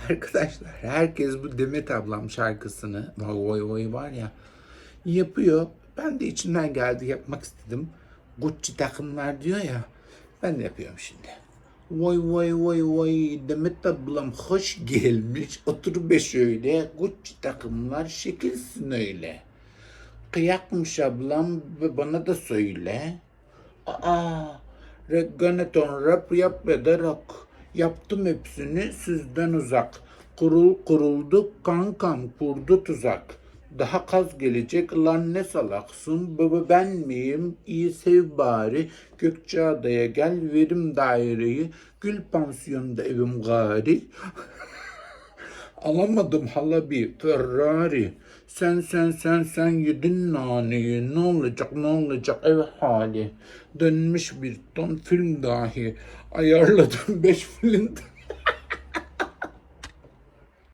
Arkadaşlar herkes bu Demet ablam şarkısını vay vay vay var ya yapıyor. Ben de içimden geldi yapmak istedim. Gucci takımlar diyor ya. Ben de yapıyorum şimdi. Vay vay vay vay Demet ablam hoş gelmiş. Otur be şöyle. Gucci takımlar şekilsin öyle. Kıyakmış ablam ve bana da söyle. Aa, reggaeton rap yap ya da rock. Yaptım hepsini sizden uzak. Kurul kurulduk kankam kurdu tuzak. Daha kaz gelecek lan ne salaksın? Baba ben miyim? İyi sev bari. Gökçeada'ya gel verim daireyi. Gül pansiyonda evim gari Alamadım hala bir Ferrari. Sen sen sen sen yedin naneyi. Ne olacak ne olacak ev hali. Dönmüş bir ton film dahi. Ayarladım beş film